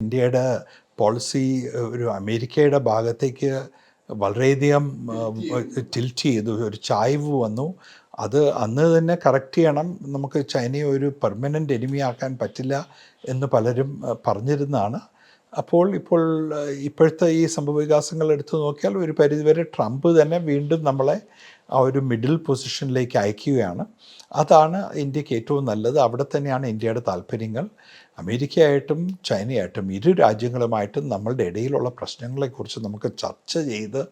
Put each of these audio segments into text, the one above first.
ഇന്ത്യയുടെ പോളിസി ഒരു അമേരിക്കയുടെ ഭാഗത്തേക്ക് വളരെയധികം ടിൽറ്റ് ചെയ്തു. ഒരു ചായ്വ് വന്നു. അത് അന്ന് തന്നെ കറക്റ്റ് ചെയ്യണം. നമുക്ക് ചൈനയെ ഒരു പെർമനന്റ് എനിമിയാക്കാൻ പറ്റില്ല എന്ന് പലരും പറഞ്ഞിരുന്നതാണ്. അപ്പോൾ ഇപ്പോൾ ഇപ്പോഴത്തെ ഈ സംഭവവികാസങ്ങൾ എടുത്തു നോക്കിയാൽ ഒരു പരിധിവരെ ട്രംപ് തന്നെ വീണ്ടും നമ്മളെ ആ ഒരു മിഡിൽ പൊസിഷനിലേക്ക് അയക്കുകയാണ്. അതാണ് ഇന്ത്യയ്ക്ക് ഏറ്റവും നല്ലത്. അവിടെ തന്നെയാണ് ഇന്ത്യയുടെ താല്പര്യങ്ങൾ. അമേരിക്കയായിട്ടും ചൈനയായിട്ടും ഇരു രാജ്യങ്ങളുമായിട്ടും നമ്മളുടെ ഇടയിലുള്ള പ്രശ്നങ്ങളെക്കുറിച്ച് നമുക്ക് ചർച്ച ചെയ്ത്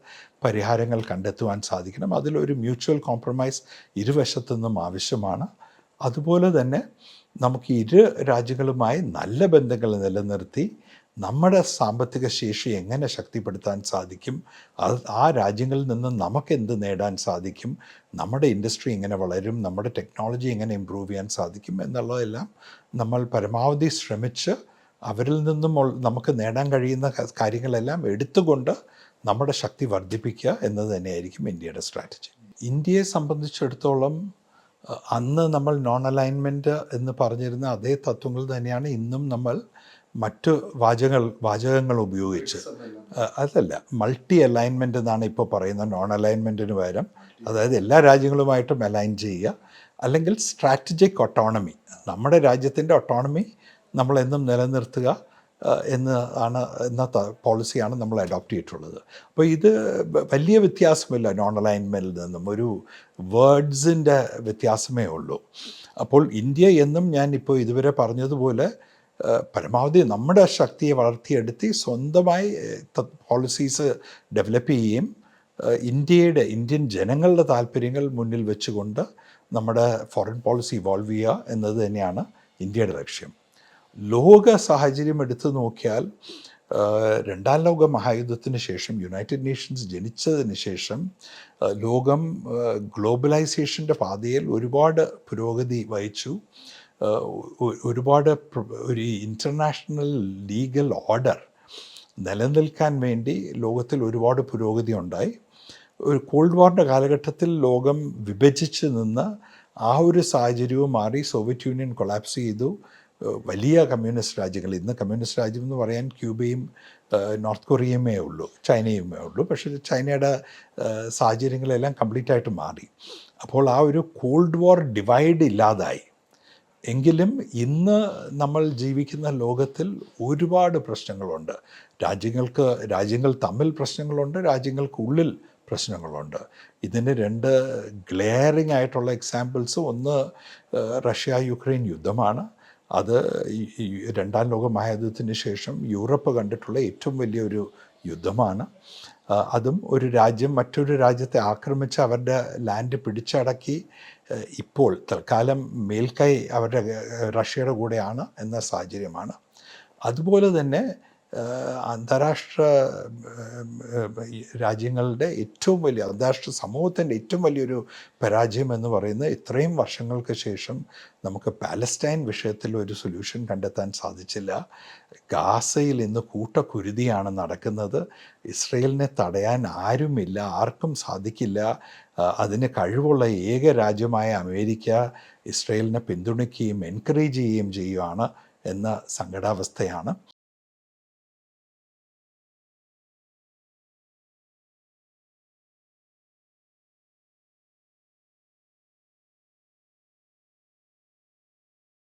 പരിഹാരങ്ങൾ കണ്ടെത്തുവാൻ സാധിക്കണം. അതിലൊരു മ്യൂച്വൽ കോംപ്രമൈസ് ഇരുവശത്തു നിന്നും ആവശ്യമാണ്. അതുപോലെ തന്നെ നമുക്ക് ഇരു രാജ്യങ്ങളുമായി നല്ല ബന്ധങ്ങൾ നിലനിർത്തി നമ്മുടെ സാമ്പത്തിക ശേഷി എങ്ങനെ ശക്തിപ്പെടുത്താൻ സാധിക്കും? അത് ആ രാജ്യങ്ങളിൽ നിന്ന് നമുക്ക് എന്ത് നേടാൻ സാധിക്കും? നമ്മുടെ ഇൻഡസ്ട്രി എങ്ങനെ വളരും? നമ്മുടെ ടെക്നോളജി എങ്ങനെ ഇമ്പ്രൂവ് ചെയ്യാൻ സാധിക്കും? എന്നുള്ളതെല്ലാം നമ്മൾ പരമാവധി ശ്രമിച്ച് അവരിൽ നിന്നും നമുക്ക് നേടാൻ കഴിയുന്ന കാര്യങ്ങളെല്ലാം എടുത്തുകൊണ്ട് നമ്മുടെ ശക്തി വർദ്ധിപ്പിക്കുക എന്നത് തന്നെയായിരിക്കും ഇന്ത്യയുടെ സ്ട്രാറ്റജി. ഇന്ത്യയെ സംബന്ധിച്ചിടത്തോളം അന്ന് നമ്മൾ നോൺ അലൈൻമെന്റ് എന്ന് പറഞ്ഞിരുന്ന അതേ തത്വങ്ങൾ തന്നെയാണ് ഇന്നും നമ്മൾ മറ്റ് വാചകങ്ങൾ വാചകങ്ങൾ ഉപയോഗിച്ച്. അതല്ല മൾട്ടി അലൈൻമെന്റ് എന്നാണ് ഇപ്പോൾ പറയുന്നത്. നോൺ അലൈൻമെന്റിന് പകരം. അതായത് എല്ലാ രാജ്യങ്ങളുമായിട്ടും അലൈൻ ചെയ്യുക. അല്ലെങ്കിൽ സ്ട്രാറ്റജിക് ഒട്ടോണമി നമ്മുടെ രാജ്യത്തിന്റെ ഒട്ടോണമി നമ്മളെന്നും നിലനിർത്തുക. എന്ന് ആണ് ഇന്നത്തെ പോളിസിയാണ് നമ്മൾ അഡോപ്റ്റ് ചെയ്തിട്ടുള്ളത്. അപ്പോൾ ഇത് വലിയ വ്യത്യാസമില്ല നോൺ അലൈൻമെന്റിൽ നിന്നും. ഒരു വേർഡ്സിന്റെ വ്യത്യാസമേ ഉള്ളൂ. അപ്പോൾ ഇന്ത്യ എന്നും ഞാൻ ഇപ്പോൾ ഇതുവരെ പറഞ്ഞതുപോലെ പരമാവധി നമ്മുടെ ശക്തിയെ വളർത്തിയെടുത്തി സ്വന്തമായി പോളിസീസ് ഡെവലപ്പ് ചെയ്യുകയും ഇന്ത്യയുടെ ഇന്ത്യൻ ജനങ്ങളുടെ താല്പര്യങ്ങൾ മുന്നിൽ വെച്ചുകൊണ്ട് നമ്മുടെ ഫോറിൻ പോളിസി ഇവോൾവ് ചെയ്യുക എന്നത് തന്നെയാണ് ഇന്ത്യയുടെ ലക്ഷ്യം. ലോക സാഹചര്യം എടുത്തു നോക്കിയാൽ രണ്ടാം ലോക മഹായുദ്ധത്തിന് ശേഷം യുണൈറ്റഡ് നേഷൻസ് ജനിച്ചതിന് ശേഷം ലോകം ഗ്ലോബലൈസേഷന്റെ പാതയിൽ ഒരുപാട് പുരോഗതി വഹിച്ചു. ഒരുപാട് ഒരു ഇന്റർനാഷണൽ ലീഗൽ ഓർഡർ നിലനിൽക്കാൻ വേണ്ടി ലോകത്തിൽ ഒരുപാട് പുരോഗതി ഉണ്ടായി. ഒരു കോൾഡ് വാറിന്റെ കാലഘട്ടത്തിൽ ലോകം വിഭജിച്ച് നിന്ന് ആ ഒരു സാഹചര്യവും മാറി. സോവിയറ്റ് യൂണിയൻ കൊളാപ്സ് ചെയ്തു. വലിയ കമ്മ്യൂണിസ്റ്റ് രാജ്യങ്ങൾ ഇന്ന് കമ്മ്യൂണിസ്റ്റ് രാജ്യം എന്ന് പറയാൻ ക്യൂബയും നോർത്ത് കൊറിയയുമേ ഉള്ളൂ ചൈനയുമേ ഉള്ളൂ. പക്ഷേ ചൈനയുടെ സാഹചര്യങ്ങളെല്ലാം കംപ്ലീറ്റ് ആയിട്ട് മാറി. അപ്പോൾ ആ ഒരു കോൾഡ് വാർ ഡിവൈഡ് ഇല്ലാതായി. എങ്കിലും ഇന്ന് നമ്മൾ ജീവിക്കുന്ന ലോകത്തിൽ ഒരുപാട് പ്രശ്നങ്ങളുണ്ട്. രാജ്യങ്ങൾക്ക് രാജ്യങ്ങൾ തമ്മിൽ പ്രശ്നങ്ങളുണ്ട് രാജ്യങ്ങൾക്കുള്ളിൽ പ്രശ്നങ്ങളുണ്ട്. ഇതിന് രണ്ട് ഗ്ലെയറിംഗ് ആയിട്ടുള്ള എക്സാമ്പിൾസ് ഒന്ന് റഷ്യ യുക്രൈൻ യുദ്ധമാണ്. അത് രണ്ടാം ലോക മഹായുദ്ധത്തിന് ശേഷം യൂറോപ്പ് കണ്ടിട്ടുള്ള ഏറ്റവും വലിയൊരു യുദ്ധമാണ്. അതും ഒരു രാജ്യം മറ്റൊരു രാജ്യത്തെ ആക്രമിച്ച് അവരുടെ ലാൻഡ് പിടിച്ചടക്കി ഇപ്പോൾ തൽക്കാലം മേൽക്കൈ അവരുടെ റഷ്യയുടെ കൂടെയാണ് എന്ന സാഹചര്യമാണ്. അതുപോലെ തന്നെ അന്താരാഷ്ട്ര രാജ്യങ്ങളുടെ ഏറ്റവും വലിയ അന്താരാഷ്ട്ര സമൂഹത്തിന്റെ ഏറ്റവും വലിയൊരു പരാജയം എന്ന് പറയുന്നത് ഇത്രയും വർഷങ്ങൾക്ക് ശേഷം നമുക്ക് പാലസ്റ്റൈൻ വിഷയത്തിൽ ഒരു സൊല്യൂഷൻ കണ്ടെത്താൻ സാധിച്ചില്ല. ഗാസയിൽ ഇന്ന് കൂട്ടക്കുരുതിയാണ് നടക്കുന്നത്. ഇസ്രയേലിനെ തടയാൻ ആരുമില്ല ആർക്കും സാധിക്കില്ല. അതിന് കഴിവുള്ള ഏക രാജ്യമായ അമേരിക്ക ഇസ്രയേലിനെ പിന്തുണയ്ക്കുകയും എൻകറേജ് ചെയ്യുകയും ചെയ്യുകയാണ് എന്ന സങ്കടാവസ്ഥയാണ്.